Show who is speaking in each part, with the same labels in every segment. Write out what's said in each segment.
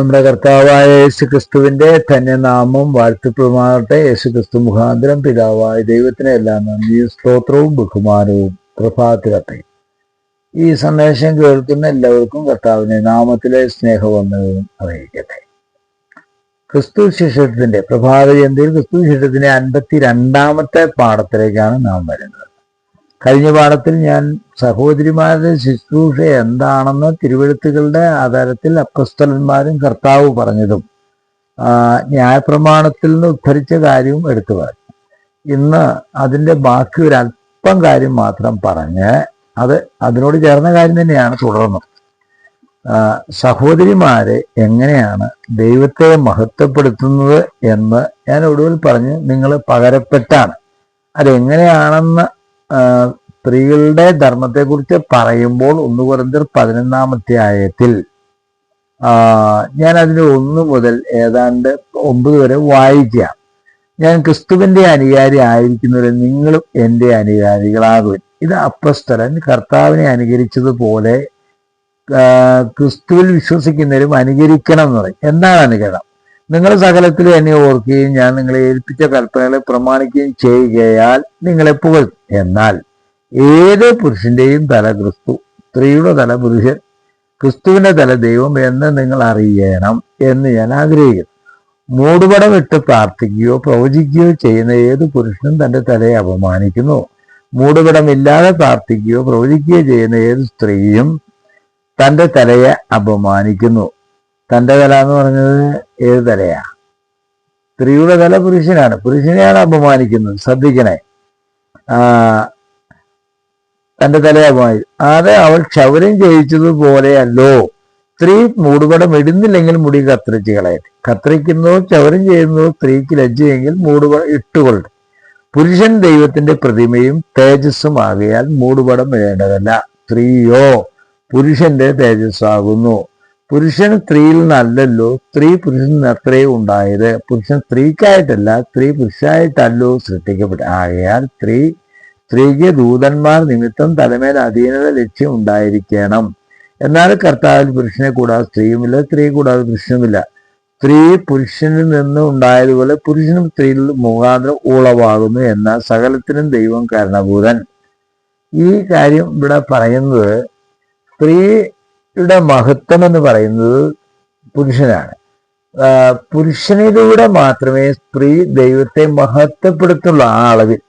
Speaker 1: നമ്മുടെ കർത്താവായ യേശു ക്രിസ്തുവിന്റെ തന്നെ നാമം വാഴ്ത്തപ്പെടുമാകട്ടെ യേശു ക്രിസ്തു മുഖാന്തരം പിതാവായ ദൈവത്തിന് നന്ദിയും സ്തോത്രവും ബഹുമാനവും പ്രഭാതത്തെ ഈ സന്ദേശം കേൾക്കുന്ന എല്ലാവർക്കും കർത്താവിനെ നാമത്തിലെ സ്നേഹവന്ദനവും അറിയിക്കട്ടെ. ക്രിസ്തു ശിഷ്യത്തിന്റെ പ്രഭാത ജയന്തിയിൽ ക്രിസ്തു ശിഷ്യത്തിന്റെ അൻപത്തി രണ്ടാമത്തെ പാഠത്തിലേക്കാണ് നാം വരുന്നത്. കഴിഞ്ഞ പാഠത്തിൽ ഞാൻ സഹോദരിമാരുടെ ശുശ്രൂഷ എന്താണെന്ന് തിരുവഴുത്തുകളുടെ ആധാരത്തിൽ അപ്പസ്തലന്മാരും കർത്താവ് പറഞ്ഞതും ന്യായപ്രമാണത്തിൽ നിന്ന് ഉദ്ധരിച്ച കാര്യവും എടുത്തു പറഞ്ഞു. ഇന്ന് അതിന്റെ ബാക്കി ഒരു അല്പം കാര്യം മാത്രം പറഞ്ഞ് അത് അതിനോട് ചേർന്ന കാര്യം തന്നെയാണ് തുടർന്നും സഹോദരിമാരെ എങ്ങനെയാണ് ദൈവത്തെ മഹത്വപ്പെടുത്തുന്നത് എന്ന് ഞാൻ ഒടുവിൽ പറഞ്ഞ് നിങ്ങൾ പകരപ്പെട്ടാണ്. അതെങ്ങനെയാണെന്ന് സ്ത്രീകളുടെ ധർമ്മത്തെക്കുറിച്ച് പറയുമ്പോൾ ഒന്ന് കുറഞ്ഞ പതിനൊന്നാമത്തെ ആയത്തിൽ ഞാൻ അതിന് ഒന്ന് മുതൽ ഏതാണ്ട് ഒമ്പത് വരെ വായിക്കാം ഞാൻ ക്രിസ്തുവിന്റെ അനുകാരി ആയിരിക്കുന്നവരെ നിങ്ങളും എന്റെ അനുകാരികളാകുവിൻ ഇത് അപ്പസ്തലൻ കർത്താവിനെ അനുകരിച്ചതുപോലെ ക്രിസ്തുവിൽ വിശ്വസിക്കുന്നവരും അനുകരിക്കണം എന്ന് പറയും. എന്താണ് അനുകരണം നിങ്ങൾ സകലത്തിൽ എന്നെ ഓർക്കുകയും ഞാൻ നിങ്ങളെ ഏൽപ്പിച്ച കൽപ്പനകളെ പ്രമാണിക്കുകയും ചെയ്യുകയാൽ നിങ്ങളെ പുകഴ്ത്തും എന്നാൽ ഏത് പുരുഷന്റെയും തല ക്രിസ്തു സ്ത്രീയുടെ തല പുരുഷൻ ക്രിസ്തുവിന്റെ തല ദൈവം എന്ന് നിങ്ങൾ അറിയണം എന്ന് ഞാൻ ആഗ്രഹിക്കുന്നു. മൂടുപടം ഇട്ട് പ്രാർത്ഥിക്കുകയോ പ്രവചിക്കുകയോ ചെയ്യുന്ന ഏത് പുരുഷനും തന്റെ തലയെ അപമാനിക്കുന്നു. മൂടുപടമില്ലാതെ പ്രാർത്ഥിക്കുകയോ പ്രവചിക്കുകയോ ചെയ്യുന്ന ഏത് സ്ത്രീയും തന്റെ തലയെ അപമാനിക്കുന്നു. തന്റെ തല എന്ന് പറഞ്ഞത് ഏത് തലയാ സ്ത്രീയുടെ തല പുരുഷനാണ്. പുരുഷനെയാണ് അപമാനിക്കുന്നത്. ശ്രദ്ധിക്കണേ. തന്റെ തലയെ അപമാനിച്ചു അത് അവൾ ക്ഷൗരം ചെയ്യിച്ചതുപോലെയല്ലോ. സ്ത്രീ മൂടുപടം ഇടുന്നില്ലെങ്കിൽ മുടി കത്തിരിച്ച് കളയട്ടെ. കത്തിരിക്കുന്നതോ ക്ഷൗരം ചെയ്യുന്നതോ സ്ത്രീക്ക് ലജ്ജയെങ്കിൽ മൂടുപടം ഇട്ടുകൊള്ളട്ടെ. പുരുഷൻ ദൈവത്തിന്റെ പ്രതിമയും തേജസ്സും ആകയാൽ മൂടുപടം ഇടേണ്ടതല്ല. സ്ത്രീയോ പുരുഷന്റെ തേജസ്സാകുന്നു. പുരുഷൻ സ്ത്രീയിൽ നിന്നല്ലല്ലോ സ്ത്രീ പുരുഷൻ അത്രേ ഉണ്ടായത്. പുരുഷൻ സ്ത്രീക്കായിട്ടല്ല സ്ത്രീ പുരുഷായിട്ടല്ലോ സൃഷ്ടിക്കപ്പെട്ട ആകയാൽ സ്ത്രീ സ്ത്രീക്ക് ദൂതന്മാർ നിമിത്തം തലമേൽ അധീനത ലക്ഷ്യം ഉണ്ടായിരിക്കണം. എന്നാൽ കർത്താവിൽ പുരുഷനെ കൂടാതെ സ്ത്രീയുമില്ല സ്ത്രീ കൂടാതെ പുരുഷനുമില്ല. സ്ത്രീ പുരുഷനിൽ നിന്ന് ഉണ്ടായതുപോലെ പുരുഷനും സ്ത്രീയിൽ മുഖാന്തരം ഉളവാകുന്നു എന്ന സകലത്തിനും ദൈവം കാരണഭൂതൻ ഈ കാര്യം ഇവിടെ പറയുന്നത് സ്ത്രീയുടെ മഹത്വം എന്ന് പറയുന്നത് പുരുഷനാണ്. പുരുഷനിലൂടെ മാത്രമേ സ്ത്രീ ദൈവത്തെ മഹത്വപ്പെടുത്തുള്ള ആ അളവിൽ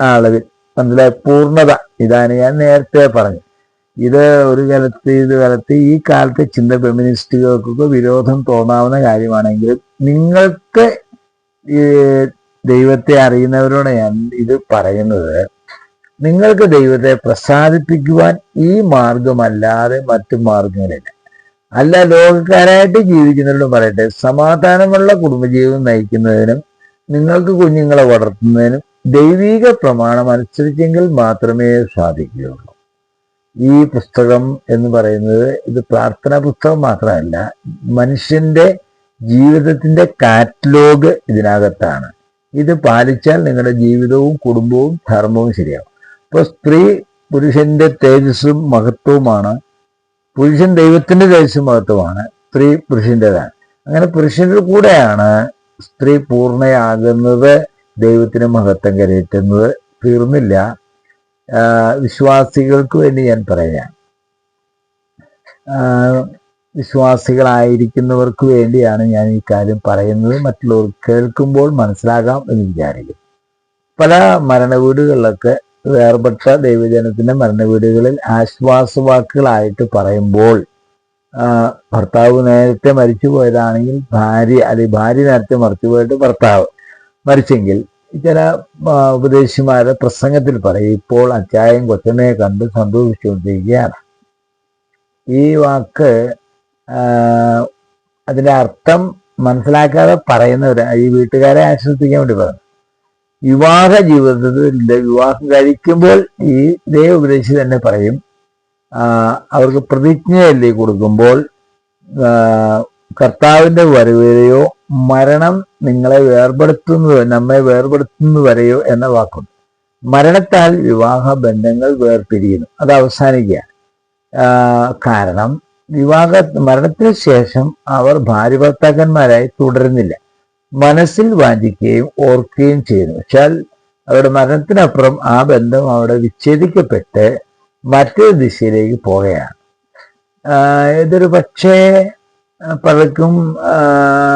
Speaker 1: ആ അളവിൽ മനസ്സിലായ പൂർണത. ഇതാണ് ഞാൻ നേരത്തെ പറഞ്ഞു. ഇത് ഒരു കാലത്ത് ഇത് കാലത്ത് ഈ കാലത്തെ ചിന്ത ഫെമിനിസ്റ്റുകൾക്കൊക്കെ വിരോധം തോന്നാവുന്ന കാര്യമാണെങ്കിലും നിങ്ങൾക്ക് ദൈവത്തെ അറിയുന്നവരോട് ഞാൻ ഇത് പറയുന്നത് നിങ്ങൾക്ക് ദൈവത്തെ പ്രസാദിപ്പിക്കുവാൻ ഈ മാർഗമല്ലാതെ മറ്റു മാർഗങ്ങളില്ല. അല്ല ലോകക്കാരായിട്ട് ജീവിക്കുന്നവരോട് പറയട്ടെ സമാധാനമുള്ള കുടുംബജീവിതം നയിക്കുന്നതിനും നിങ്ങൾക്ക് കുഞ്ഞുങ്ങളെ വളർത്തുന്നതിനും ദൈവീക പ്രമാണം അനുസരിച്ചെങ്കിൽ മാത്രമേ സാധിക്കുകയുള്ളൂ. ഈ പുസ്തകം എന്ന് പറയുന്നത് ഇത് പ്രാർത്ഥനാ പുസ്തകം മാത്രമല്ല മനുഷ്യന്റെ ജീവിതത്തിന്റെ കാറ്റലോഗ് ഇതിനകത്താണ്. ഇത് പാലിച്ചാൽ നിങ്ങളുടെ ജീവിതവും കുടുംബവും ധർമ്മവും ശരിയാവും. അപ്പോൾ സ്ത്രീ പുരുഷന്റെ തേജസ്സും മഹത്വവുമാണ്. പുരുഷൻ ദൈവത്തിന്റെ തേജസ്സും മഹത്വമാണ്. സ്ത്രീ പുരുഷന്റെതാണ് അങ്ങനെ പുരുഷന്റെ കൂടെയാണ് സ്ത്രീ പൂർണയാകുന്നത് ദൈവത്തിന് മഹത്വം കരയറ്റുന്നത്. തീർന്നില്ല. വിശ്വാസികൾക്ക് വേണ്ടി ഞാൻ പറയാം വിശ്വാസികളായിരിക്കുന്നവർക്ക് വേണ്ടിയാണ് ഞാൻ ഈ കാര്യം പറയുന്നത്. മറ്റുള്ളവർ കേൾക്കുമ്പോൾ മനസ്സിലാകാം എന്ന് വിചാരിക്കും പല മരണവീടുകളിലൊക്കെ വേർപെട്ട ദൈവജനത്തിന്റെ മരണവീടുകളിൽ ആശ്വാസവാക്കുകളായിട്ട് പറയുമ്പോൾ ഭർത്താവ് നേരത്തെ മരിച്ചു പോയതാണെങ്കിൽ ഭാര്യ അല്ലെങ്കിൽ ഭാര്യ നേരത്തെ മറിച്ചു പോയിട്ട് ഭർത്താവ് മരിച്ചെങ്കിൽ ചില ഉപദേശിമാരുടെ ഉപദേശിമാരെ പ്രസംഗത്തിൽ പറയും ഇപ്പോൾ അച്ചായം കൊച്ചനെ കണ്ട് സന്തോഷിച്ചുകൊണ്ടിരിക്കുകയാണ്. ഈ വാക്ക് അതിന്റെ അർത്ഥം മനസ്സിലാക്കാതെ പറയുന്നവർ ഈ വീട്ടുകാരെ ആശ്വസിപ്പിക്കാൻ വേണ്ടി പറഞ്ഞു വിവാഹ ജീവിതത്തിൽ വിവാഹം കഴിക്കുമ്പോൾ ഈ ദേവ ഉപദേശി തന്നെ പറയും അവർക്ക് പ്രതിജ്ഞയല്ലേ കൊടുക്കുമ്പോൾ കർത്താവിന്റെ വരവേരെയോ മരണം നിങ്ങളെ വേർപെടുത്തുന്നത് നമ്മെ വേർപെടുത്തുന്നത് വരെയോ എന്ന വാക്കുണ്ട്. മരണത്താൽ വിവാഹ ബന്ധങ്ങൾ വേർപിരിയുന്നു. അത് അവസാനിക്കുക കാരണം വിവാഹ മരണത്തിന് ശേഷം അവർ ഭാര്യ ഭർത്താക്കന്മാരായി തുടരുന്നില്ല. മനസ്സിൽ വാഞ്ചിക്കുകയും ഓർക്കുകയും ചെയ്യുന്നു. വെച്ചാൽ അവരുടെ മരണത്തിനപ്പുറം ആ ബന്ധം അവിടെ വിച്ഛേദിക്കപ്പെട്ട് മറ്റൊരു ദിശയിലേക്ക് പോവുകയാണ്. ഇതൊരു പക്ഷേ പലർക്കും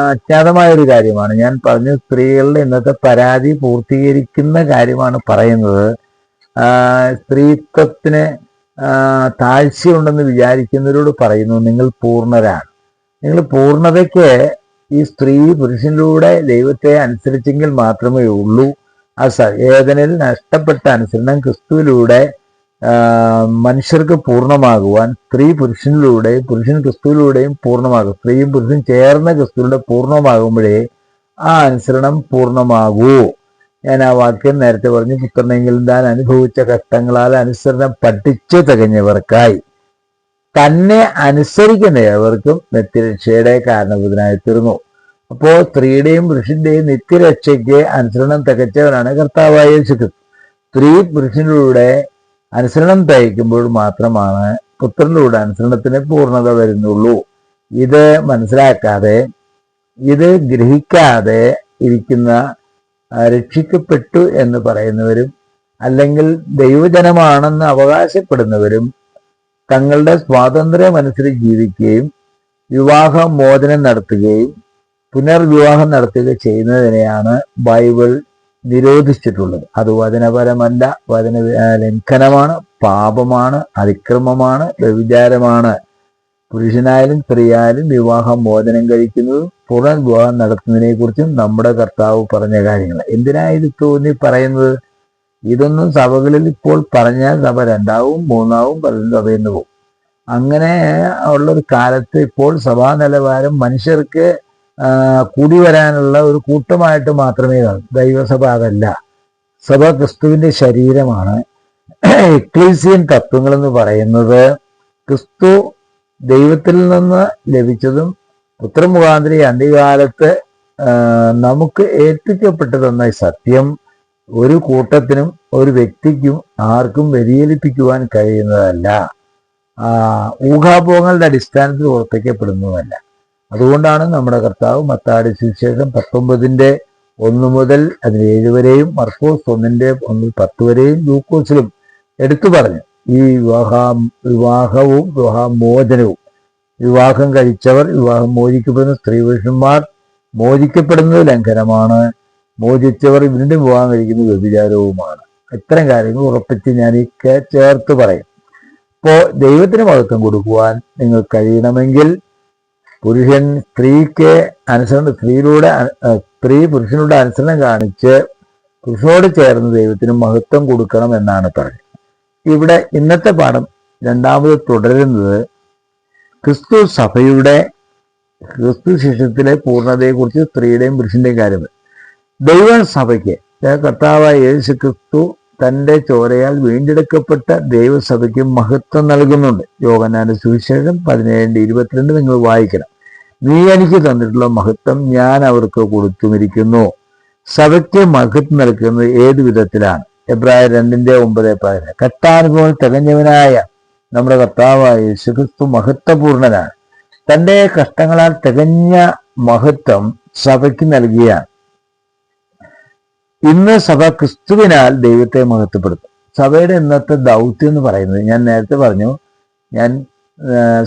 Speaker 1: അജ്ഞാതമായ ഒരു കാര്യമാണ്. ഞാൻ പറഞ്ഞു സ്ത്രീകളുടെ ഇന്നത്തെ പരാതി പൂർത്തീകരിക്കുന്ന കാര്യമാണ് പറയുന്നത്. സ്ത്രീത്വത്തിന് താഴ്ചയുണ്ടെന്ന് വിചാരിക്കുന്നവരോട് പറയുന്നു നിങ്ങൾ പൂർണരാണ്. നിങ്ങൾ പൂർണതയ്ക്ക് ഈ സ്ത്രീ പുരുഷനിലൂടെ ദൈവത്തെ അനുസരിച്ചെങ്കിൽ മാത്രമേ ഉള്ളൂ. ആ സവേദനയിൽ നഷ്ടപ്പെട്ട അനുസരണം ക്രിസ്തുവിലൂടെ മനുഷ്യർക്ക് പൂർണമാകുവാൻ സ്ത്രീ പുരുഷനിലൂടെ പുരുഷൻ ക്രിസ്തുവിലൂടെയും പൂർണമാകും. സ്ത്രീയും പുരുഷനും ചേർന്ന ക്രിസ്തുവിലൂടെ പൂർണമാകുമ്പോഴേ ആ അനുസരണം പൂർണമാകൂ. ഞാൻ ആ വാക്യം നേരത്തെ പറഞ്ഞു പുത്രനെങ്കിലും താൻ അനുഭവിച്ച ഘട്ടങ്ങളാൽ അനുസരണം പഠിച്ചു തികഞ്ഞവർക്കായി. തന്നെ അനുസരിക്കുന്ന ഏവർക്കും നിത്യരക്ഷയുടെ കാരണഭൂതനായി തീർന്നു. അപ്പോ സ്ത്രീയുടെയും പുരുഷന്റെയും നിത്യരക്ഷയ്ക്ക് അനുസരണം തികച്ചവനാണ് കർത്താവായ യേശുക്രിസ്തു. സ്ത്രീ പുരുഷനിലൂടെ അനുസരണം തയ്ക്കുമ്പോൾ മാത്രമാണ് പുത്രനിലൂടെ അനുസരണത്തിന് പൂർണത വരുന്നുള്ളൂ. ഇത് മനസ്സിലാക്കാതെ ഇത് ഗ്രഹിക്കാതെ ഇരിക്കുന്ന രക്ഷിക്കപ്പെട്ടു എന്ന് പറയുന്നവരും അല്ലെങ്കിൽ ദൈവജനമാണെന്ന് അവകാശപ്പെടുന്നവരും തങ്ങളുടെ സ്വാതന്ത്ര്യം അനുസരിച്ച് ജീവിക്കുകയും വിവാഹ മോചനം നടത്തുകയും പുനർവിവാഹം നടത്തുകയും ചെയ്യുന്നതിനെയാണ് ബൈബിൾ നിരോധിച്ചിട്ടുള്ളത്. അത് വചനപരമല്ല വചന ലംഘനമാണ് പാപമാണ് അതിക്രമമാണ് വ്യഭിചാരമാണ്. പുരുഷനായാലും സ്ത്രീയായാലും വിവാഹം മോചനം കഴിക്കുന്നതും പുനർവിവാഹം നടത്തുന്നതിനെ കുറിച്ചും നമ്മുടെ കർത്താവ് പറഞ്ഞ കാര്യങ്ങൾ എന്തിനാ ഇത് തോന്നി പറയുന്നത്? ഇതൊന്നും സഭകളിൽ ഇപ്പോൾ പറഞ്ഞാൽ സഭ രണ്ടാവും മൂന്നാവും പലരും സഭയെന്ന് പോകും. അങ്ങനെ ഉള്ളൊരു കാലത്ത് ഇപ്പോൾ സഭാ നിലവാരം മനുഷ്യർക്ക് കൂടി വരാനുള്ള ഒരു കൂട്ടമായിട്ട് മാത്രമേ കാണൂ. ദൈവസഭ അതല്ല. സഭ ക്രിസ്തുവിന്റെ ശരീരമാണ്. എക്ലീസിയൻ തത്വങ്ങൾ എന്ന് പറയുന്നത് ക്രിസ്തു ദൈവത്തിൽ നിന്ന് ലഭിച്ചതും പുത്രമുഖാന്തരി അന്ത്യകാലത്ത് നമുക്ക് ഏൽപ്പിക്കപ്പെട്ടു തന്ന സത്യം. ഒരു കൂട്ടത്തിനും ഒരു വ്യക്തിക്കും ആർക്കും വ്യതിചലിപ്പിക്കുവാൻ കഴിയുന്നതല്ല. ഊഹാഭോഹങ്ങളുടെ അടിസ്ഥാനത്തിൽ ഉറപ്പിക്കപ്പെടുന്നതല്ല. അതുകൊണ്ടാണ് നമ്മുടെ കർത്താവ് മത്താടി സുവിശേഷം പത്തൊമ്പതിന്റെ ഒന്ന് മുതൽ അതിന് ഏഴ് വരെയും മർക്കോസ് ഒന്നിന്റെ ഒന്ന് പത്ത് വരെയും ലൂക്കോസിലും എടുത്തു പറഞ്ഞു. ഈ വിവാഹ വിവാഹവും വിവാഹമോചനവും. വിവാഹം കഴിച്ചവർ വിവാഹം മോചിക്കപ്പെടുന്ന സ്ത്രീ പുരുഷന്മാർ മോചിക്കപ്പെടുന്നത് ലംഘനമാണ്. മോചിച്ചവർ വീണ്ടും വിവാഹം കഴിക്കുന്ന വ്യഭിചാരവുമാണ്. ഇത്തരം കാര്യങ്ങൾ ഉറപ്പിച്ച് ഞാൻ ഈ ചേർത്ത് പറയും. ഇപ്പോ ദൈവത്തിന് മഹത്വം കൊടുക്കുവാൻ നിങ്ങൾ കഴിയണമെങ്കിൽ പുരുഷൻ സ്ത്രീക്ക് അനുസരണം സ്ത്രീയിലൂടെ സ്ത്രീ പുരുഷനോട് അനുസരണം കാണിച്ച് പുരുഷനോട് ചേർന്ന് ദൈവത്തിന് മഹത്വം കൊടുക്കണം എന്നാണ് പറഞ്ഞത് ഇവിടെ ഇന്നത്തെ പാഠം രണ്ടാമത് തുടരുന്നത് ക്രിസ്തു സഭയുടെ ക്രിസ്തു ശിഷ്യത്തിലെ പൂർണതയെക്കുറിച്ച് സ്ത്രീയുടെയും പുരുഷന്റെയും കാര്യങ്ങൾ ദൈവ സഭയ്ക്ക് അതായത് കർത്താവായ യേശു ക്രിസ്തു തന്റെ ചോരയാൽ വീണ്ടെടുക്കപ്പെട്ട ദൈവസഭയ്ക്ക് മഹത്വം നൽകുന്നുണ്ട്. യോഗനാന്റെ സുവിശേഷം പതിനേഴിന്റെ ഇരുപത്തിരണ്ട് നിങ്ങൾ വായിക്കണം. നീ എനിക്ക് തന്നിട്ടുള്ള മഹത്വം ഞാൻ അവർക്ക് കൊടുത്തുമിരിക്കുന്നു. സഭയ്ക്ക് മഹത്വം നൽകുന്നത് ഏത് വിധത്തിലാണ്? എബ്രായ രണ്ടിന്റെ ഒമ്പത് പതിന് കട്ടാനുഭവം തികഞ്ഞവനായ നമ്മുടെ കർത്താവായ യേശുക്രിസ്തു മഹത്വപൂർണനാണ്. തന്റെ കഷ്ടങ്ങളാൽ തികഞ്ഞ മഹത്വം സഭയ്ക്ക് നൽകിയാണ്. ഇന്ന് സഭ ക്രിസ്തുവിനാൽ ദൈവത്തെ മഹത്വപ്പെടുത്തും. സഭയുടെ ഇന്നത്തെ ദൗത്യം എന്ന് പറയുന്നത് ഞാൻ നേരത്തെ പറഞ്ഞു ഞാൻ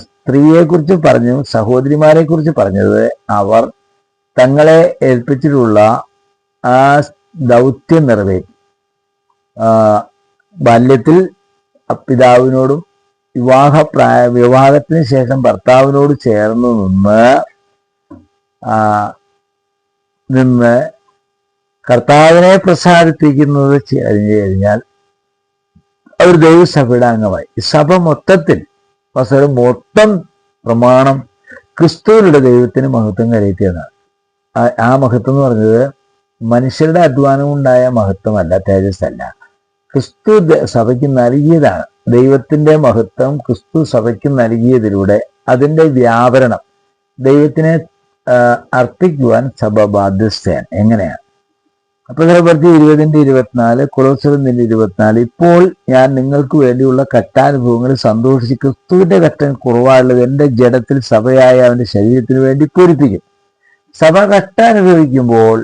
Speaker 1: സ്ത്രീയെ കുറിച്ച് പറഞ്ഞു സഹോദരിമാരെ കുറിച്ച് പറഞ്ഞത് അവർ തങ്ങളെ ഏൽപ്പിച്ചിട്ടുള്ള ആ ദൗത്യം നിറവേറ്റി. ബാല്യത്തിൽ പിതാവിനോടും വിവാഹ പ്രായ വിവാഹത്തിന് ശേഷം ഭർത്താവിനോട് ചേർന്ന് നിന്ന് നിന്ന് കർത്താവിനെ പ്രസാദിപ്പിക്കുന്നത് അറിഞ്ഞു കഴിഞ്ഞാൽ അവർ ദൈവസഭയുടെ അംഗമായി. ഈ സഭ മൊത്തത്തിൽ വസ്തുത മൊത്തം പ്രമാണം ക്രിസ്തുവിലുള്ള ദൈവത്തിന് മഹത്വം കരയത്തിയതാണ്. ആ- മഹത്വം എന്ന് പറഞ്ഞത് മനുഷ്യരുടെ അധ്വാനം ഉണ്ടായ മഹത്വമല്ല തേജസ് അല്ല ക്രിസ്തു സഭയ്ക്ക് നൽകിയതാണ്. ദൈവത്തിന്റെ മഹത്വം ക്രിസ്തു സഭയ്ക്ക് നൽകിയതിലൂടെ അതിന്റെ വ്യാപരണം ദൈവത്തിനെ അർപ്പിക്കുവാൻ സഭ ബാധ്യസ്ഥയാണ്. എങ്ങനെയാണ്? അപ്പൊ പ്രവൃത്തി ഇരുപതിന്റെ ഇരുപത്തിനാല് കുളോസറിന്റെ ഇരുപത്തിനാല്. ഇപ്പോൾ ഞാൻ നിങ്ങൾക്ക് വേണ്ടിയുള്ള കട്ടാനുഭവങ്ങൾ സന്തോഷിച്ച് ക്രിസ്തുവിന്റെ കട്ടൻ കുറവായുള്ളത് എന്റെ ജഡത്തിൽ സഭയായ അവന്റെ ശരീരത്തിന് വേണ്ടി പൂരിപ്പിക്കും. സഭ കട്ടാനുഭവിക്കുമ്പോൾ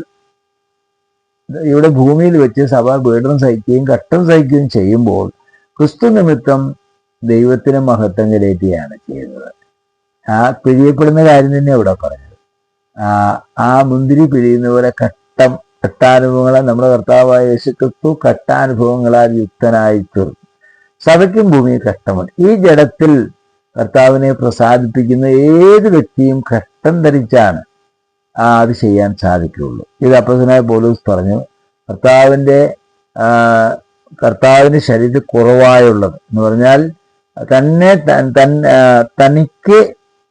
Speaker 1: ഇവിടെ ഭൂമിയിൽ വെച്ച് സഭ പീഡനം സഹിക്കുകയും കട്ടം സഹിക്കുകയും ചെയ്യുമ്പോൾ ക്രിസ്തു നിമിത്തം ദൈവത്തിന് മഹത്വം കരയറ്റുകയാണ് ചെയ്യുന്നത്. ആ പിഴിയപ്പെടുന്ന കാര്യം തന്നെ ഇവിടെ പറഞ്ഞത് ആ ആ മുന്തിരി പിഴിയുന്ന പോലെ കട്ടം കട്ടാനുഭവങ്ങളെ നമ്മുടെ കർത്താവായ യേശുക്രിസ്തു കട്ടാനുഭവങ്ങളാൽ യുക്തനായി തീർന്നു. സഭയ്ക്കും ഭൂമിയിൽ കഷ്ടമുണ്ട് ഈ ജഡത്തിൽ കർത്താവിനെ പ്രസാദിപ്പിക്കുന്ന ഏത് വ്യക്തിയും കഷ്ടം ധരിച്ചാണ് അത് ചെയ്യാൻ സാധിക്കുകയുള്ളൂ. ഇത് അപ്പസനായ പോലീസ് പറഞ്ഞു കർത്താവിന്റെ കർത്താവിന് ശരീരം കുറവായുള്ളത് എന്ന് പറഞ്ഞാൽ തന്നെ തനിക്ക്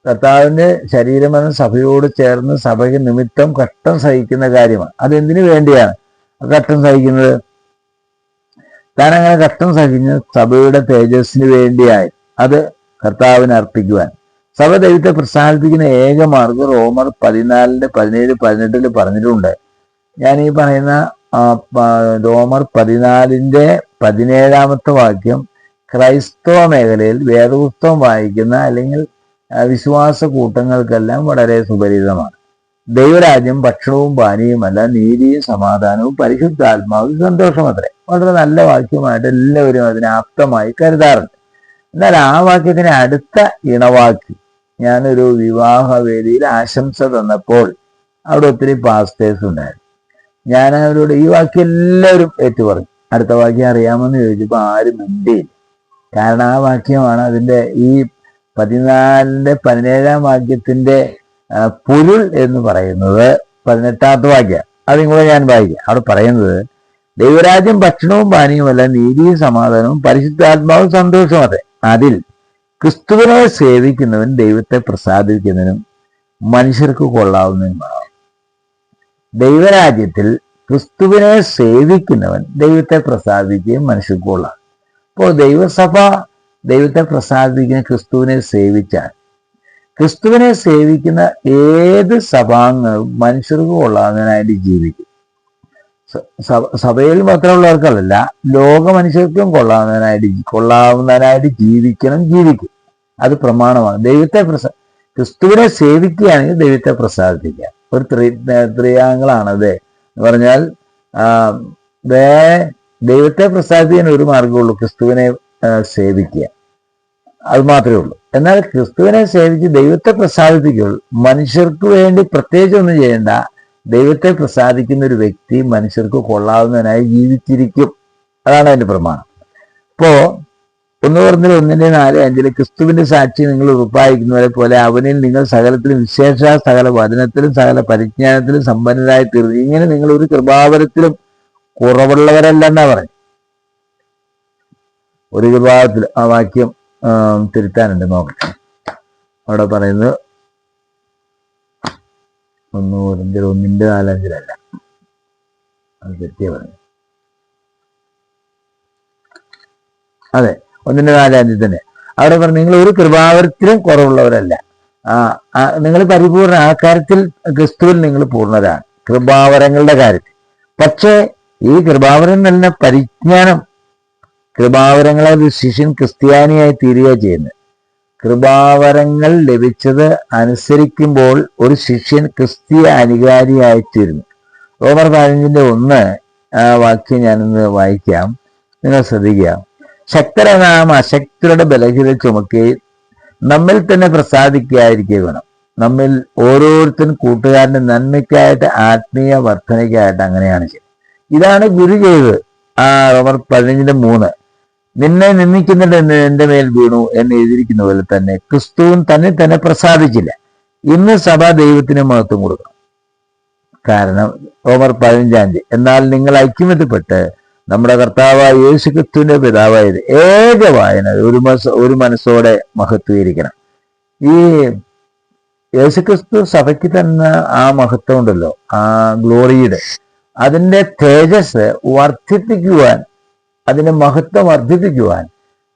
Speaker 1: കർത്താവിന്റെ ശരീരമെന്ന സഭയോട് ചേർന്ന് സഭയ്ക്ക് നിമിത്തം കഷ്ടം സഹിക്കുന്ന കാര്യമാണ്. അതെന്തിനു വേണ്ടിയാണ് കഷ്ടം സഹിക്കുന്നത്? താൻ അങ്ങനെ കഷ്ടം സഹിക്കുന്ന സഭയുടെ തേജസ്സിന് വേണ്ടിയായി അത് കർത്താവിന് അർപ്പിക്കുവാൻ. സഭ ദൈവത്തെ പ്രസാദിപ്പിക്കുന്ന ഏക മാർഗം റോമർ പതിനാലിന്റെ പതിനേഴ് പതിനെട്ടിൽ പറഞ്ഞിട്ടുണ്ട്. ഞാൻ ഈ പറയുന്ന റോമർ പതിനാലിന്റെ പതിനേഴാമത്തെ വാക്യം ക്രൈസ്തവ മേഖലയിൽ വേദപുസ്തകം വായിക്കുന്ന അല്ലെങ്കിൽ വിശ്വാസ കൂട്ടങ്ങൾക്കെല്ലാം വളരെ സുപരിതമാണ് ദൈവരാജ്യം ഭക്ഷണവും പാനീയുമല്ല നീതിയും സമാധാനവും പരിശുദ്ധാത്മാവും സന്തോഷമത്രേ. വളരെ നല്ല വാക്യമായിട്ട് എല്ലാവരും അതിനെ ആപ്തമായി കരുതാറുണ്ട്. എന്നാൽ ആ വാക്യത്തിന് അടുത്ത ഇണവാക്കി ഞാനൊരു വിവാഹ വേദിയിൽ ആശംസ തന്നപ്പോൾ അവിടെ ഒത്തിരി പാസ്റ്റേഴ്സ് ഉണ്ടായിരുന്നു. ഞാൻ അവരോട് ഈ വാക്യം എല്ലാവരും ഏറ്റുപറഞ്ഞു. അടുത്ത വാക്യം അറിയാമെന്ന് ചോദിച്ചപ്പോൾ ആരും മിണ്ടിയില്ല. കാരണം ആ വാക്യമാണ് അതിന്റെ ഈ പതിനാലിന്റെ പതിനേഴാം വാക്യത്തിന്റെ പൊരുൾ എന്ന് പറയുന്നത് പതിനെട്ടാമത്തെ വാക്യം. അതും ഞാൻ വായിക്കാം. അവിടെ പറയുന്നത് ദൈവരാജ്യം ഭക്ഷണവും പാനീയവുമല്ല നീതിയും സമാധാനവും പരിശുദ്ധാത്മാവും സന്തോഷവും അതെ. അതിൽ ക്രിസ്തുവിനെ സേവിക്കുന്നവൻ ദൈവത്തെ പ്രസാദിക്കുന്നതിനും മനുഷ്യർക്ക് കൊള്ളാവുന്നതിനുമാണ് ദൈവരാജ്യത്തിൽ ക്രിസ്തുവിനെ സേവിക്കുന്നവൻ ദൈവത്തെ പ്രസാദിക്കുകയും മനുഷ്യർക്ക് കൊള്ളാം. അപ്പോൾ ദൈവസഭ ദൈവത്തെ പ്രസാദിപ്പിക്കുന്ന ക്രിസ്തുവിനെ സേവിച്ചാൽ. ക്രിസ്തുവിനെ സേവിക്കുന്ന ഏത് സഭാംഗവും മനുഷ്യർക്ക് കൊള്ളാവുന്നതിനായിട്ട് ജീവിക്കും. സഭയിൽ മാത്രമുള്ളവർക്കല്ല ലോക മനുഷ്യർക്കും കൊള്ളാവുന്നതിനായിട്ട് കൊള്ളാവുന്നതിനായിട്ട് ജീവിക്കണം ജീവിക്കും. അത് പ്രമാണമാണ്. ദൈവത്തെ പ്രസ ക്രിസ്തുവിനെ സേവിക്കുകയാണെങ്കിൽ ദൈവത്തെ പ്രസാദിപ്പിക്കുക. ഒരു ത്രി ത്രിയാങ്ങളാണത് എന്ന് പറഞ്ഞാൽ ദൈവത്തെ പ്രസാദിപ്പിക്കാൻ ഒരു മാർഗമുള്ളൂ ക്രിസ്തുവിനെ സേവിക്കുക. അത് മാത്രമേ ഉള്ളൂ. എന്നാൽ ക്രിസ്തുവിനെ സേവിച്ച് ദൈവത്തെ പ്രസാദിപ്പിക്കുകയുള്ളൂ. മനുഷ്യർക്ക് വേണ്ടി പ്രത്യേകിച്ച് ഒന്നും ചെയ്യേണ്ട. ദൈവത്തെ പ്രസാദിക്കുന്ന ഒരു വ്യക്തി മനുഷ്യർക്ക് കൊള്ളാവുന്നതിനായി ജീവിച്ചിരിക്കും. അതാണ് അതിന്റെ പ്രമാണം. ഇപ്പോ ഒന്ന് പറഞ്ഞാൽ ഒന്നിന്റെ നാല് അഞ്ചിൽ ക്രിസ്തുവിന്റെ സാക്ഷി നിങ്ങൾ ഉറപ്പായിരിക്കുന്നവരെ പോലെ അവനിൽ നിങ്ങൾ സകലത്തിലും വിശേഷ സകല വചനത്തിലും സകല പരിജ്ഞാനത്തിലും സമ്പന്നരായി തീർന്നു. ഇങ്ങനെ നിങ്ങൾ ഒരു കൃപാവരത്തിലും കുറവുള്ളവരല്ലെന്നാ പറഞ്ഞു. ഒരു വിഭാഗത്തിൽ ആ വാക്യം തിരുത്താനുണ്ട്. നോക്കട്ടെ അവിടെ പറയുന്നത് ഒന്ന് പറഞ്ഞാൽ ഒന്നിന്റെ നാലഞ്ചിലല്ല. അത് തെറ്റിയ പറഞ്ഞു അതെ ഒന്നിന്റെ നാലഞ്ചിൽ തന്നെ. അവിടെ പറഞ്ഞു നിങ്ങൾ ഒരു കൃപാവരത്തിലും കുറവുള്ളവരല്ല. നിങ്ങൾ പരിപൂർണ ആ കാര്യത്തിൽ ക്രിസ്തുവിൽ നിങ്ങൾ പൂർണരാണ്. കൃപാവരങ്ങളുടെ കാര്യത്തിൽ. പക്ഷേ ഈ കൃപാവരം തന്നെ പരിജ്ഞാനം കൃപാവരങ്ങളെ ഒരു ശിഷ്യൻ ക്രിസ്ത്യാനിയായി തീരുക ചെയ്യുന്നത് കൃപാവരങ്ങൾ ലഭിച്ചത് അനുസരിക്കുമ്പോൾ ഒരു ശിഷ്യൻ ക്രിസ്തീയ അനുകാരിയായിത്തീരുന്നു റോമർ പതിനഞ്ചിന്റെ ഒന്ന് വാക്യം ഞാനിന്ന് വായിക്കാം. നിങ്ങൾ ശ്രദ്ധിക്കുക. ശക്തരെ നാം അശക്തരുടെ ബലഹീത ചുമക്കി നമ്മിൽ തന്നെ പ്രസാദിക്കാതിരിക്കുക വേണം. നമ്മിൽ ഓരോരുത്തരും കൂട്ടുകാരന്റെ നന്മയ്ക്കായിട്ട് ആത്മീയ വർധനയ്ക്കായിട്ട് അങ്ങനെയാണ് ഇതാണ് ഗുരു ചെയ്തത് ആ റോമർ പതിനഞ്ചിന്റെ മൂന്ന്. നിന്നെ നിന്ദിക്കുന്നുണ്ട് എന്റെ മേൽ വീണു എന്ന് എഴുതിയിരിക്കുന്ന പോലെ തന്നെ ക്രിസ്തുവും തന്നെ തന്നെ പ്രസാദിച്ചില്ല. ഇന്ന് സഭ ദൈവത്തിന് മഹത്വം കൊടുക്കണം. കാരണം ഓമർ പതിനഞ്ചാം തീയതി എന്നാൽ നിങ്ങൾ ഐക്യമത്യപ്പെട്ട് നമ്മുടെ കർത്താവായ യേശു ക്രിസ്തുവിന്റെ പിതാവായത് ഏകവായന ഒരു ഒരു മനസ്സോടെ മഹത്വീകരിക്കണം. ഈ യേശുക്രിസ്തു സഭയ്ക്ക് തന്ന ആ മഹത്വം ഉണ്ടല്ലോ ആ ഗ്ലോറിയുടെ. അതിന്റെ തേജസ് വർദ്ധിപ്പിക്കുവാൻ അതിന്റെ മഹത്വം വർദ്ധിപ്പിക്കുവാൻ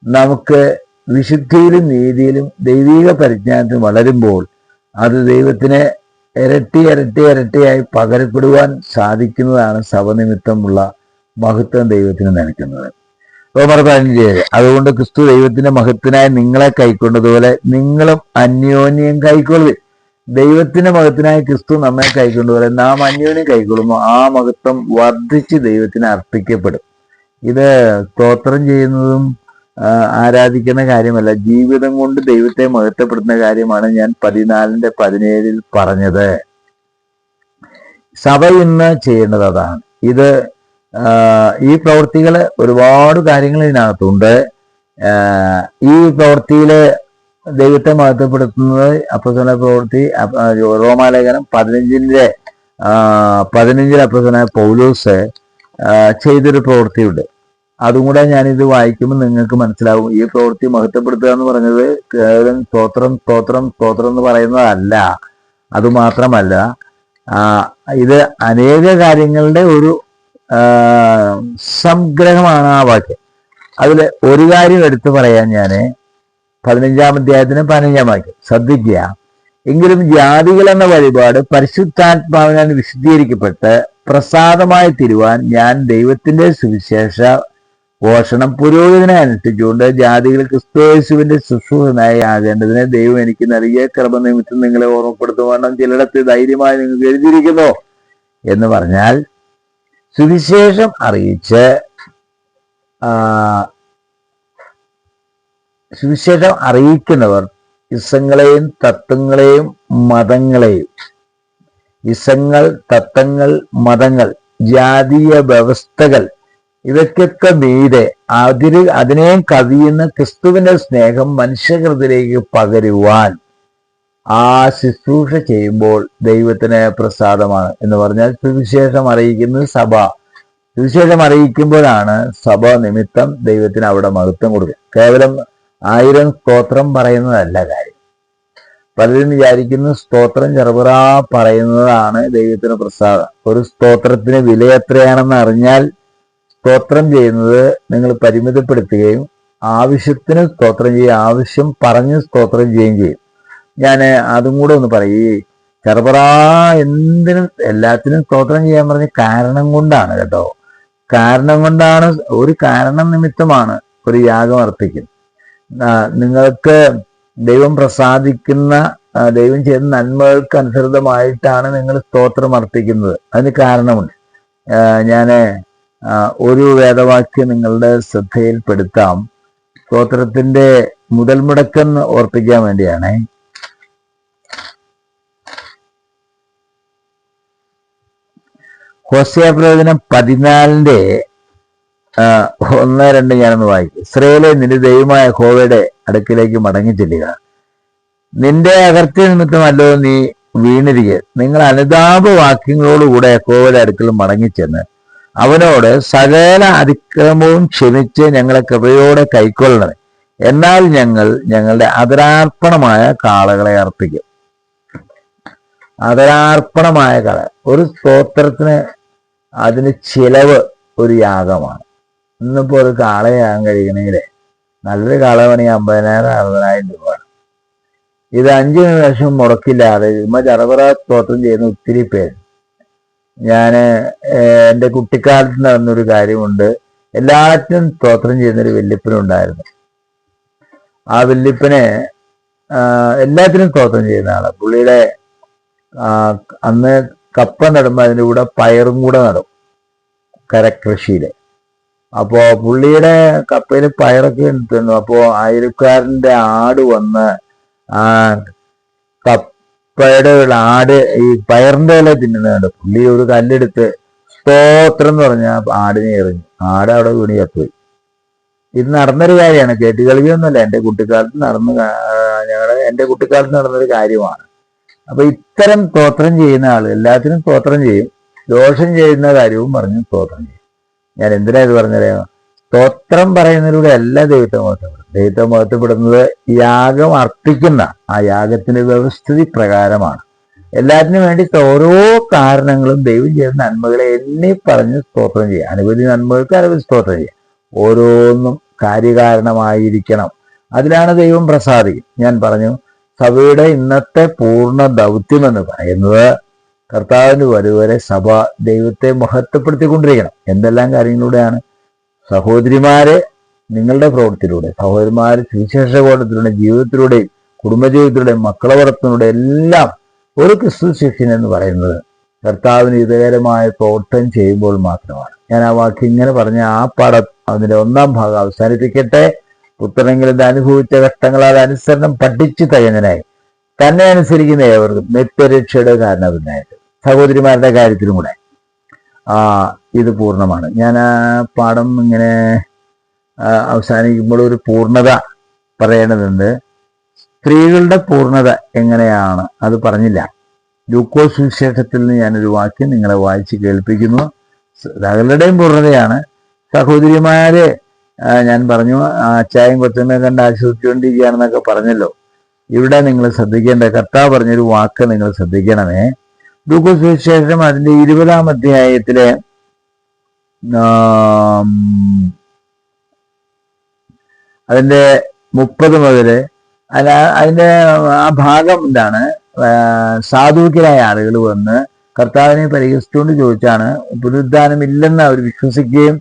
Speaker 1: നമുക്ക് വിശുദ്ധിയിലും നീതിയിലും ദൈവിക പരിജ്ഞാനത്തിലും വളരുമ്പോൾ അത് ദൈവത്തിന് ഇരട്ടി ഇരട്ടി ഇരട്ടിയായി പകരപ്പെടുവാൻ സാധിക്കുന്നതാണ് സഭനിമിത്തമുള്ള മഹത്വം ദൈവത്തിന് നനയ്ക്കുന്നത് റോമർ പതിനഞ്ച് അതുകൊണ്ട് ക്രിസ്തു ദൈവത്തിന്റെ മഹത്തിനായി നിങ്ങളെ കൈക്കൊണ്ടതുപോലെ നിങ്ങളും അന്യോന്യം കൈക്കൊള്ളുക ദൈവത്തിന്റെ മഹത്തിനായി ക്രിസ്തു നമ്മെ കൈക്കൊണ്ടതുപോലെ നാം അന്യോന്യം കൈക്കൊള്ളുമ്പോൾ ആ മഹത്വം വർദ്ധിച്ച് ദൈവത്തിന് അർപ്പിക്കപ്പെടും. ഇത് സ്തോത്രം ചെയ്യുന്നതും ആരാധിക്കുന്ന കാര്യമല്ല. ജീവിതം കൊണ്ട് ദൈവത്തെ മഹത്വപ്പെടുത്തുന്ന കാര്യമാണ് ഞാൻ പതിനാലിന്റെ പതിനേഴിൽ പറഞ്ഞത്. സഭ ഇന്ന് ചെയ്യേണ്ടത് അതാണ്. ഇത് ഈ പ്രവൃത്തികൾ ഒരുപാട് കാര്യങ്ങൾ ഇതിനകത്തുണ്ട്. ഈ പ്രവൃത്തിയിൽ ദൈവത്തെ മഹത്വപ്പെടുത്തുന്നത് അപ്പസന പ്രവൃത്തി റോമാലേഖനം പതിനഞ്ചിന്റെ പതിനഞ്ചിൽ അപ്പസന പൗലൂസ് ചെയ്തൊരു പ്രവൃത്തിയുണ്ട് അതും കൂടെ ഞാനിത് വായിക്കുമ്പോൾ നിങ്ങൾക്ക് മനസ്സിലാവും. ഈ പ്രവൃത്തി മഹത്വപ്പെടുത്തുക എന്ന് പറഞ്ഞത് കേവലം സ്തോത്രം സ്തോത്രം സ്തോത്രം എന്ന് പറയുന്നതല്ല. അതുമാത്രമല്ല മാത്രമല്ല ഇത് അനേക കാര്യങ്ങളുടെ ഒരു സംഗ്രഹമാണ് ആ വാക്യം. അതിൽ ഒരു കാര്യം എടുത്തു പറയാൻ ഞാൻ പതിനഞ്ചാം അധ്യായത്തിന് പതിനഞ്ചാം വാക്യം. ശ്രദ്ധിക്കുക. എങ്കിലും ജാതികൾ എന്ന വഴിപാട് പരിശുദ്ധാത്മാവിനാൽ വിശദീകരിക്കപ്പെട്ട് പ്രസാദമായി തിരുവാൻ ഞാൻ ദൈവത്തിന്റെ സുവിശേഷ പോഷണം പുരോഹിതനെ അനുഷ്ഠിച്ചുകൊണ്ട് ജാതികൾ ക്രിസ്തുയേശുവിന്റെ ശുശ്രൂഷനായി ആകേണ്ടതിനെ ദൈവം എനിക്ക് നൽകിയ ക്രമനിമിത്തം നിങ്ങളെ ഓർമ്മപ്പെടുത്തുവാനും ചിലയിടത്ത് ധൈര്യമായി നിങ്ങൾ എഴുതിയിരിക്കുന്നു എന്ന് പറഞ്ഞാൽ സുവിശേഷം അറിയിച്ച് സുവിശേഷം അറിയിക്കുന്നവർ ഇസങ്ങളെയും തത്വങ്ങളെയും മതങ്ങളെയും ഇസങ്ങൾ തത്വങ്ങൾ മതങ്ങൾ ജാതീയ വ്യവസ്ഥകൾ ഇവയ്ക്കൊക്കെ മീതെ അതിര് അതിനെയും കവിയുന്ന ക്രിസ്തുവിന്റെ സ്നേഹം മനുഷ്യകൃതിയിലേക്ക് പകരുവാൻ ആ ശുശ്രൂഷ ചെയ്യുമ്പോൾ ദൈവത്തിന് പ്രസാദമാണ് എന്ന് പറഞ്ഞാൽ സുവിശേഷം അറിയിക്കുന്നത് സഭ. സുവിശേഷം അറിയിക്കുമ്പോഴാണ് സഭ നിമിത്തം ദൈവത്തിന് അവിടെ മഹത്വം കൊടുക്കുക. കേവലം ആയിരം സ്തോത്രം പറയുന്നതല്ല കാര്യം. പലരും വിചാരിക്കുന്നു സ്തോത്രം ചെറുപുറ പറയുന്നതാണ് ദൈവത്തിന് പ്രസാദം. ഒരു സ്തോത്രത്തിന് വില എത്രയാണെന്ന് അറിഞ്ഞാൽ സ്തോത്രം ചെയ്യുന്നത് നിങ്ങൾ പരിമിതപ്പെടുത്തുകയും ആവശ്യത്തിന് സ്തോത്രം ചെയ്യുക ആവശ്യം പറഞ്ഞ് സ്തോത്രം ചെയ്യുകയും ചെയ്യും. ഞാൻ അതും കൂടെ ഒന്ന് പറയേ. ചെറുപറ എന്തിനും എല്ലാത്തിനും സ്തോത്രം ചെയ്യാൻ പറഞ്ഞ കാരണം കൊണ്ടാണ് കേട്ടോ. കാരണം കൊണ്ടാണ് ഒരു കാരണം നിമിത്തമാണ് ഒരു യാഗം അർപ്പിക്കുന്നത്. നിങ്ങൾക്ക് ദൈവം പ്രസാദിക്കുന്ന ദൈവം ചെയ്ത നന്മകൾക്ക് അനുസൃതമായിട്ടാണ് നിങ്ങൾ സ്തോത്രം അർപ്പിക്കുന്നത്. അതിന് കാരണമുണ്ട്. ഞാൻ ഒരു വേദവാക്യം നിങ്ങളുടെ ശ്രദ്ധയിൽപ്പെടുത്താം. സ്തോത്രത്തിന്റെ മുതൽ മുടക്കം ഓർപ്പിക്കാൻ വേണ്ടിയാണ്. ഹോസിയ പ്രവചനം പതിനാലിന്റെ ഒന്ന് രണ്ട് ഞാനൊന്ന് വായിക്കും. ഇസ്രയേലെ നിന്റെ ദൈവമായ ഹോവയുടെ അടുക്കിലേക്ക് മടങ്ങി ചെല്ലുക. നിന്റെ അകർത്യ നിമിത്തമല്ലോ നീ വീണിരിക്കുക നിങ്ങൾ അനുതാപ വാക്യങ്ങളോടുകൂടെ ഹോവയുടെ അടുക്കൽ മടങ്ങിച്ചെന്ന് അവനോട് സകല അതിക്രമവും ക്ഷമിച്ച് ഞങ്ങളെ കൃപയോടെ കൈക്കൊള്ളണമേ. എന്നാൽ ഞങ്ങൾ ഞങ്ങളുടെ അതരാർപ്പണമായ കാളകളെ അർപ്പിക്കും. അതരാർപ്പണമായ കാള. ഒരു സ്തോത്രത്തിന് അതിന് ചിലവ് ഒരു യാഗമാണ്. ഇന്നിപ്പോ ഒരു കാളയാകാൻ കഴിയണമെങ്കിൽ നല്ലൊരു കാള പണി അമ്പതിനായിരം അറുപതിനായിരം രൂപയാണ് ഇത് അഞ്ചു ലക്ഷം മുടക്കില്ലാതെ ഇമ്മ ചറപറ സ്തോത്രം ചെയ്യുന്ന ഒത്തിരി പേര്. ഞാൻ എന്റെ കുട്ടിക്കാലത്ത് നടന്നൊരു കാര്യമുണ്ട്. എല്ലാറ്റിനും സ്തോത്രം ചെയ്യുന്നൊരു വല്യപ്പനുണ്ടായിരുന്നു. ആ വല്യപ്പനെ ആ, എല്ലാത്തിനും സ്തോത്രം ചെയ്യുന്ന ആളാണ് പുള്ളിയുടെ അന്ന് കപ്പ നടുമ്പോൾ അതിന്റെ കൂടെ പയറും കൂടെ നടും കരകൃഷിയിൽ. അപ്പോ പുള്ളിയുടെ കപ്പയിൽ പയറൊക്കെ എടുത്തിരുന്നു അപ്പോ അയൽക്കാരന്റെ ആട് വന്ന് ആ കപ്പയുടെ ആട് ഈ പയറിന്റെ ഇല തിന്നുന്നുണ്ട് പുള്ളി ഒരു കല്ലെടുത്ത് സ്തോത്രം എന്ന് പറഞ്ഞ ആടിനെ എറിഞ്ഞു. ആട് അവിടെ വീണ് ഇത് നടന്നൊരു കാര്യമാണ്. കേട്ടുകളിയൊന്നുമല്ല. എന്റെ കുട്ടിക്കാലത്ത് നടന്ന ഞങ്ങളുടെ എന്റെ കുട്ടിക്കാലത്ത് നടന്നൊരു കാര്യമാണ്. അപ്പൊ ഇത്തരം സ്തോത്രം ചെയ്യുന്ന ആൾ എല്ലാത്തിനും സ്തോത്രം ചെയ്യും. ദോഷം ചെയ്യുന്ന കാര്യവും പറഞ്ഞ് സ്തോത്രം ചെയ്യും. ഞാൻ എന്തിനാ ഇത് പറഞ്ഞറിയാമോ? സ്തോത്രം പറയുന്നതിലൂടെ അല്ല ദൈവത്തെ മഹത്വപ്പെടും ദൈവത്തെ മഹത്വപ്പെടുന്നത് യാഗം അർപ്പിക്കുന്ന ആ യാഗത്തിന്റെ വ്യവസ്ഥിതി പ്രകാരമാണ്. എല്ലാത്തിനും വേണ്ടി ഓരോ കാരണങ്ങളും ദൈവം ചെയ്യുന്ന നന്മകളെ എണ്ണി പറഞ്ഞ് സ്തോത്രം ചെയ്യുക. അനവധി നന്മകൾക്ക് അനുഭവി സ്തോത്രം ചെയ്യുക. ഓരോന്നും കാര്യകാരണമായിരിക്കണം. അതിലാണ് ദൈവം പ്രസാദിക്കും. ഞാൻ പറഞ്ഞു സഭയുടെ ഇന്നത്തെ പൂർണ ദൗത്യം എന്ന് പറയുന്നത് കർത്താവിന് വരുവരെ സഭ ദൈവത്തെ മഹത്വപ്പെടുത്തിക്കൊണ്ടിരിക്കണം. എന്തെല്ലാം കാര്യങ്ങളിലൂടെയാണ്? സഹോദരിമാരെ നിങ്ങളുടെ പ്രവൃത്തിയിലൂടെ സഹോദരിമാരെ സുവിശേഷ കോടത്തിലൂടെ ജീവിതത്തിലൂടെയും കുടുംബജീവിതത്തിലൂടെയും മക്കളെ വളർത്തുന്നതിലൂടെ എല്ലാം ഒരു ക്രിസ്തു ശിഷ്യൻ എന്ന് പറയുന്നത് കർത്താവിന് ഹിതകരമായ പ്രവർത്തനം ചെയ്യുമ്പോൾ മാത്രമാണ്. ഞാൻ ആ വാക്ക് ഇങ്ങനെ പറഞ്ഞ ആ പാഠം അതിന്റെ ഒന്നാം ഭാഗം അവസാനിപ്പിക്കട്ടെ. പുത്രനെങ്കിലും അനുഭവിച്ച കഷ്ടങ്ങളാൽ അനുസരണം പഠിച്ചു തയ്യങ്ങനായി തന്നെ അനുസരിക്കുന്ന ഏവർക്കും നിത്യരക്ഷയുടെ കാരണവനായിട്ട് സഹോദരിമാരുടെ കാര്യത്തിലും കൂടെ. ആ ഇത് പൂർണമാണ്. ഞാൻ ആ പാഠം ഇങ്ങനെ അവസാനിക്കുമ്പോൾ ഒരു പൂർണത പറയേണ്ടതുണ്ട്. സ്ത്രീകളുടെ പൂർണത എങ്ങനെയാണ്? അത് പറഞ്ഞില്ല. ലൂക്കോസ് സുവിശേഷത്തിൽ നിന്ന് ഞാനൊരു വാക്യം നിങ്ങളെ വായിച്ച് കേൾപ്പിക്കുന്നു. സകലരുടെയും പൂർണതയാണ്. സഹോദരിമാരെ ഞാൻ പറഞ്ഞു അച്ചായം കൊച്ചമ്മയെ കണ്ട് ആശ്വസിച്ചുകൊണ്ടിരിക്കുകയാണെന്നൊക്കെ പറഞ്ഞല്ലോ. ഇവിടെ നിങ്ങൾ ശ്രദ്ധിക്കേണ്ട കർത്താവ് പറഞ്ഞൊരു വാക്ക് നിങ്ങൾ ശ്രദ്ധിക്കണമേ. ലൂക്കോസ് സുവിശേഷം അതിന്റെ ഇരുപതാം അധ്യായത്തിലെ അതിന്റെ മുപ്പത് മുതൽ അല്ല അതിന്റെ ആ ഭാഗം എന്താണ്? സാധുക്കരായ ആളുകൾ വന്ന് കർത്താവിനെ പരിഹസിച്ചുകൊണ്ട് ചോദിച്ചാണ് പുനരുദ്ധാനം ഇല്ലെന്ന് അവർ വിശ്വസിക്കുകയും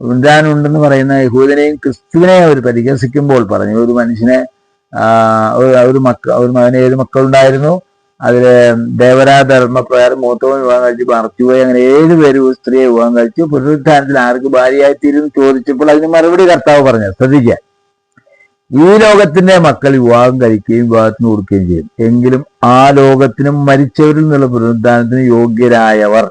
Speaker 1: പുനരുദ്ധാനം ഉണ്ടെന്ന് പറയുന്ന യഹൂദനെയും ക്രിസ്തുവിനെയും അവർ പരിഹസിക്കുമ്പോൾ പറഞ്ഞു. ഒരു മനുഷ്യനെ ഒരു മക്ക ഒരു മകന് ഏഴ് മക്കളുണ്ടായിരുന്നു. അതിൽ ദേവരാധർമ്മ പ്രകാരം മൂത്തവൻ വിവാഹം കഴിച്ചു മറച്ചുപോയി. അങ്ങനെ ഏഴ് പേര് സ്ത്രീയെ വിവാഹം കഴിച്ചു. പുനരുദ്ധാനത്തിൽ ആർക്ക് ഭാര്യയായി തീരും ചോദിച്ചപ്പോൾ അതിന് മറുപടി കർത്താവ് പറഞ്ഞു ശ്രദ്ധിക്കുക. ഈ ലോകത്തിന്റെ മക്കൾ വിവാഹം കഴിക്കുകയും വിവാഹത്തിന് കൊടുക്കുകയും ചെയ്യും. എങ്കിലും ആ ലോകത്തിനും മരിച്ചവരിൽ നിന്നുള്ള പുനരുദ്ധാനത്തിന് യോഗ്യരായവർ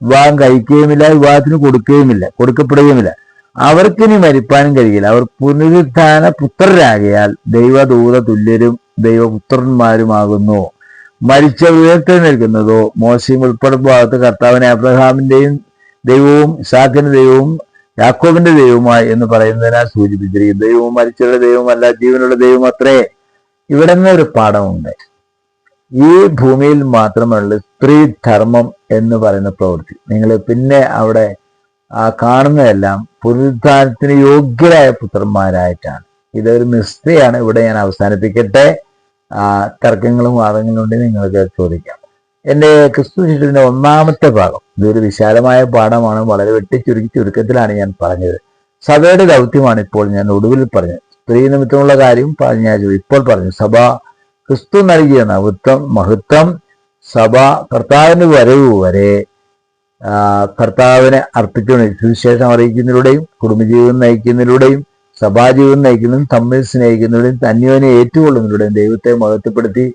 Speaker 1: വിവാഹം കഴിക്കുകയുമില്ല വിവാഹത്തിന് കൊടുക്കുകയുമില്ല കൊടുക്കപ്പെടുകയുമില്ല. അവർക്കിനി മരിപ്പാനും കഴിയില്ല. അവർ പുനരുദ്ധാന പുത്രരാകയാൽ ദൈവദൂത തുല്യരും ദൈവപുത്രന്മാരുമാകുന്നു. മരിച്ച ഉയർത്തെഴുന്നേൽക്കുന്നതോ മോശയും ഉൾപ്പെടെ ഭാഗത്ത് കർത്താവിനെ അബ്രഹാമിന്റെയും ദൈവവും ഇസാഖിന്റെ ദൈവവും യാക്കോബിന്റെ ദൈവമായി എന്ന് പറയുന്നതിനാൽ സൂചിപ്പിച്ചിരിക്കും ദൈവവും മരിച്ചവരുടെ ദൈവമല്ല ജീവനുള്ള ദൈവം അത്രേ. ഇവിടെ ഒരു പാഠമുണ്ട്. ഈ ഭൂമിയിൽ മാത്രമല്ല സ്ത്രീ ധർമ്മം എന്ന് പറയുന്ന പ്രവൃത്തി. നിങ്ങൾ പിന്നെ അവിടെ കാണുന്നതെല്ലാം പുനരുദ്ധാനത്തിന് യോഗ്യരായ പുത്രന്മാരായിട്ടാണ്. ഇതൊരു നിസ്തയാണ് ഇവിടെ ഞാൻ അവസാനിപ്പിക്കട്ടെ. തർക്കങ്ങളും വാദങ്ങളും ഉണ്ടെങ്കിൽ നിങ്ങൾക്ക് ചോദിക്കാം. എന്റെ ക്രിസ്തു ശിഷ്യന്റെ ഒന്നാമത്തെ ഭാഗം ഇതൊരു വിശാലമായ പാഠമാണ് വളരെ വെട്ടിച്ചുരുക്കി ചുരുക്കത്തിലാണ് ഞാൻ പറഞ്ഞത്. സഭയുടെ ദൗത്യമാണ് ഇപ്പോൾ ഞാൻ ഒടുവിൽ പറഞ്ഞത്. സ്ത്രീ നിമിത്തമുള്ള കാര്യം പറഞ്ഞ ഇപ്പോൾ പറഞ്ഞു. സഭ ക്രിസ്തു നൽകിയ നവത്വം മഹത്വം സഭ കർത്താവിന് വരവ് വരെ കർത്താവിനെ അർപ്പിച്ചുകൊണ്ട് സുവിശേഷം അറിയിക്കുന്നതിലൂടെയും കുടുംബജീവിതം നയിക്കുന്നതിലൂടെയും സഭാജീവിതം നയിക്കുന്നതും തമ്മിൽ സ്നേഹിക്കുന്നവരും അന്യോനെ ഏറ്റുകൊള്ളുന്നവരുടെയും ദൈവത്തെ മഹത്വപ്പെടുത്തി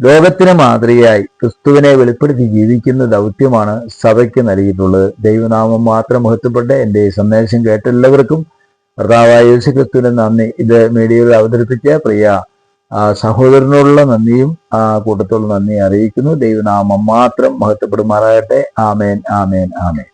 Speaker 1: ലോകത്തിന് മാതൃകയായി ക്രിസ്തുവിനെ വെളിപ്പെടുത്തി ജീവിക്കുന്ന ദൗത്യമാണ് സഭയ്ക്ക് നൽകിയിട്ടുള്ളത്. ദൈവനാമം മാത്രം മഹത്വപ്പെട്ട എന്റെ സന്ദേശം കേട്ട എല്ലാവർക്കും കർത്താവായ യേശു ക്രിസ്തുവിന്റെ നന്ദി. ഇത് മീഡിയയിൽ അവതരിപ്പിച്ച പ്രിയ സഹോദരനോടുള്ള നന്ദിയും ആ കൂട്ടത്തോടുള്ള നന്ദി അറിയിക്കുന്നു. ദൈവനാമം മാത്രം മഹത്വപ്പെടുമാറാകട്ടെ. ആമേൻ ആമേൻ ആമേൻ.